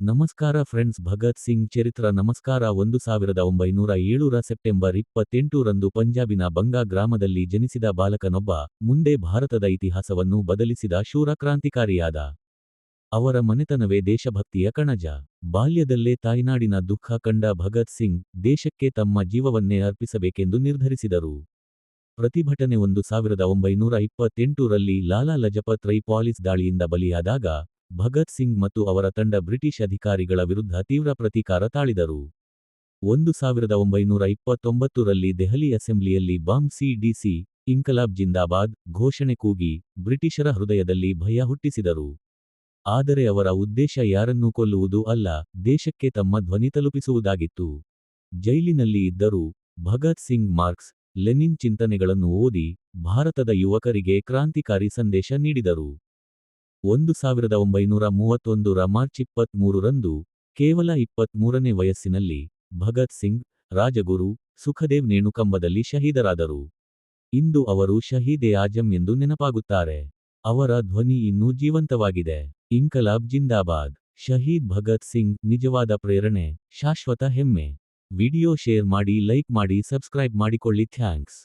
ನಮಸ್ಕಾರ ಫ್ರೆಂಡ್ಸ್, ಭಗತ್ ಸಿಂಗ್ ಚರಿತ್ರ ನಮಸ್ಕಾರ ಒಂದು ಸಾವಿರದ ಒಂಬೈನೂರ ಏಳೂರ ಸೆಪ್ಟೆಂಬರ್ ಇಪ್ಪತ್ತೆಂಟು ರಂದು ಪಂಜಾಬಿನ ಬಂಗಾ ಗ್ರಾಮದಲ್ಲಿ ಜನಿಸಿದ ಬಾಲಕನೊಬ್ಬ, ಮುಂದೆ ಭಾರತದ ಇತಿಹಾಸವನ್ನು ಬದಲಿಸಿದ ಶೂರ ಕ್ರಾಂತಿಕಾರಿಯಾದ. ಅವರ ಮನೆತನವೇ ದೇಶಭಕ್ತಿಯ ಕಣಜ. ಬಾಲ್ಯದಲ್ಲೇ ತಾಯ್ನಾಡಿನ ದುಃಖ ಕಂಡ ಭಗತ್ ಸಿಂಗ್, ದೇಶಕ್ಕೆ ತಮ್ಮ ಜೀವವನ್ನೇ ಅರ್ಪಿಸಬೇಕೆಂದು ನಿರ್ಧರಿಸಿದರು. ಪ್ರತಿಭಟನೆ ಒಂದು ಸಾವಿರದ ಒಂಬೈನೂರ ಇಪ್ಪತ್ತೆಂಟು ರಲ್ಲಿ ಲಾಲಾ ಲಜಪತ್ ರೈ ಪಾಲಿಸ್ ದಾಳಿಯಿಂದ ಬಲಿಯಾದಾಗ ಭಗತ್ ಸಿಂಗ್ ಮತ್ತು ಅವರ ತಂಡ ಬ್ರಿಟಿಷ್ ಅಧಿಕಾರಿಗಳ ವಿರುದ್ಧ ತೀವ್ರ ಪ್ರತೀಕಾರ ತಾಳಿದರು. ಒಂದು ಸಾವಿರದ ಒಂಬೈನೂರ ಇಪ್ಪತ್ತೊಂಬತ್ತು ರಲ್ಲಿ ದೆಹಲಿ ಅಸೆಂಬ್ಲಿಯಲ್ಲಿ ಬಾಂಬ್ ಸಿಡಿಸಿ ಇನ್ಕಲಾಬ್ ಜಿಂದಾಬಾದ್ ಘೋಷಣೆ ಕೂಗಿ ಬ್ರಿಟಿಷರ ಹೃದಯದಲ್ಲಿ ಭಯ ಹುಟ್ಟಿಸಿದರು. ಆದರೆ ಅವರ ಉದ್ದೇಶ ಯಾರನ್ನೂ ಕೊಲ್ಲುವುದು ಅಲ್ಲ, ದೇಶಕ್ಕೆ ತಮ್ಮ ಧ್ವನಿ ತಲುಪಿಸುವುದಾಗಿತ್ತು. ಜೈಲಿನಲ್ಲಿ ಇದ್ದರೂ ಭಗತ್ ಸಿಂಗ್, ಮಾರ್ಕ್ಸ್, ಲೆನಿನ್ ಚಿಂತನೆಗಳನ್ನು ಓದಿ ಭಾರತದ ಯುವಕರಿಗೆ ಕ್ರಾಂತಿಕಾರಿ ಸಂದೇಶ ನೀಡಿದರು. ಒಂದು ಸಾವಿರದ ಒಂಬೈನೂರ ಮೂವತ್ತೊಂದರ ಮಾರ್ಚ್ ಇಪ್ಪತ್ಮೂರರಂದು ಕೇವಲ ಇಪ್ಪತ್ಮೂರನೇ ವಯಸ್ಸಿನಲ್ಲಿ ಭಗತ್ ಸಿಂಗ್, ರಾಜಗುರು ಸುಖದೇವ್ ನೇಣುಕಂಬದಲ್ಲಿ ಶಹೀದರಾದರು. ಇಂದು ಅವರು ಶಹೀದೆ ಆಜಂ ಎಂದು ನೆನಪಾಗುತ್ತಾರೆ. ಅವರ ಧ್ವನಿ ಇನ್ನೂ ಜೀವಂತವಾಗಿದೆ. ಇಂಕಲಾಬ್ ಜಿಂದಾಬಾದ್. ಶಹೀದ್ ಭಗತ್ ಸಿಂಗ್ ನಿಜವಾದ ಪ್ರೇರಣೆ, ಶಾಶ್ವತ ಹೆಮ್ಮೆ. ವಿಡಿಯೋ ಶೇರ್ ಮಾಡಿ, ಲೈಕ್ ಮಾಡಿ, ಸಬ್ಸ್ಕ್ರೈಬ್ ಮಾಡಿಕೊಳ್ಳಿ. ಥ್ಯಾಂಕ್ಸ್.